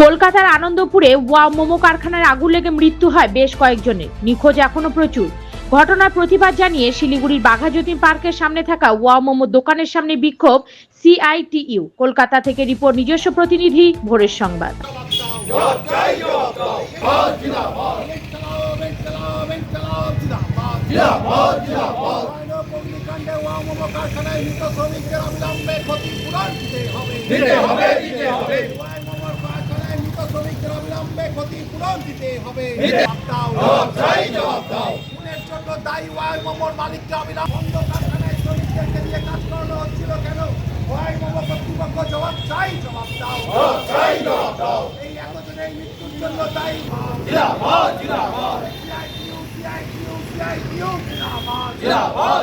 কলকাতার আনন্দপুরে ওয়া মোমো কারখানার আগুন লেগে মৃত্যু হয় বেশ কয়েকজনের। নিখোঁজ এখনও প্রচুর। ঘটনার প্রতিবাদ জানিয়ে শিলিগুড়ির বাঘাযতীন পার্কের সামনে থাকা ওয়া মোমো দোকানের সামনে বিক্ষোভ সিআইটিইউ। কলকাতা থেকে রিপোর্ট নিজস্ব প্রতিনিধি ভোরের সংবাদ। কারখানায় মৃত শ্রমিকদের অবিলম্বে ক্ষতিপূরণ দিতে হবে। দিতে হবে দিতে হবে। ওয়ামম কারখানায় মৃত শ্রমিকদের অবিলম্বে ক্ষতিপূরণ দিতে হবে। জবাব দাও। চাই জবাব দাও। খুনের জন্য দায়ী ওয়ামমর মালিককে অবিলম্বে বন্ধ কারখানায় শ্রমিকদেরকে দিয়ে কাজ করানো হচ্ছিল কেন? ওয়ামম কর্তৃপক্ষ জবাব চাই জবাব দাও। চাই জবাব দাও। এই এতজনের মৃত্যুর জন্য দায়ী সিআইটিউ সিআইটিউ জিন্দাবাদ জিন্দাবাদ